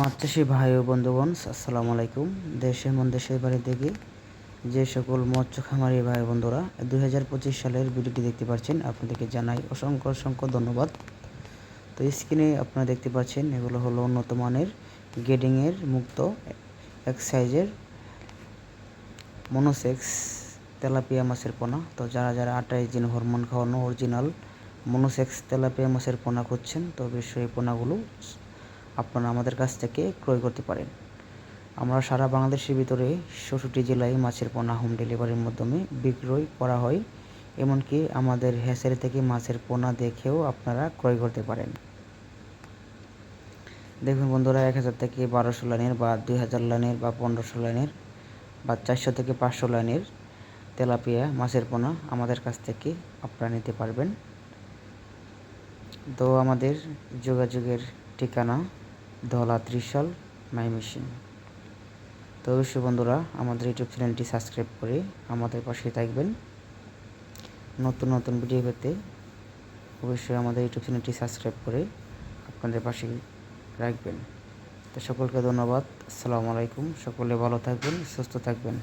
মাছ চাষি ভাই ও বন্ধুগণ, আসসালামু আলাইকুম। দেশে মন দেশের বাড়ি থেকে যে সকল মৎস্য খামারি ভাই বন্ধুরা, দুই হাজার পঁচিশ সালের ভিডিওটি দেখতে পাচ্ছেন। আপনাদেরকে জানাই অসংখ্য অসংখ্য ধন্যবাদ। তো স্ক্রিনে আপনারা দেখতে পাচ্ছেন, এগুলো হলো উন্নত মানের গেডিংয়ের মুক্ত এক সাইজের মনোসেক্স তেলাপিয়া মাছের পোনা। তো যারা যারা আটাইশ দিন হরমোন খাওয়ানো অরিজিনাল মনোসেক্স তেলাপিয়া মাছের পোনা খুঁজছেন, তো অবশ্যই পোনাগুলো আপনারা আমাদের কাছ থেকে ক্রয় করতে পারেন। আমরা সারা বাংলাদেশের ভিতরে ষষ্ঠটি জেলায় মাছের পোনা হোম ডেলিভারির মাধ্যমে বিক্রয় করা হয়, এমনকি আমাদের হ্যাচারি থেকে মাছের পোনা দেখেও আপনারা ক্রয় করতে পারেন। দেখুন বন্ধুরা, এক হাজার থেকে বারোশো লাইনের বা দুই হাজার লাইনের বা পনেরোশো লাইনের বা চারশো থেকে পাঁচশো লাইনের তেলাপিয়া মাছের পোনা আমাদের কাছ থেকে আপনারা নিতে পারবেন। তো আমাদের যোগাযোগের ঠিকানা ধলা ত্রিশাল মাই মেশিন। তো অবশ্যই বন্ধুরা, আমাদের ইউটিউব চ্যানেলটি সাবস্ক্রাইব করে আমাদের পাশে থাকবেন। নতুন নতুন ভিডিও পেতে অবশ্যই আমাদের ইউটিউব চ্যানেলটি সাবস্ক্রাইব করে আপনাদের পাশে রাখবেন। তো সকলকে ধন্যবাদ। আসসালামু আলাইকুম। সকলে ভালো থাকবেন, সুস্থ থাকবেন।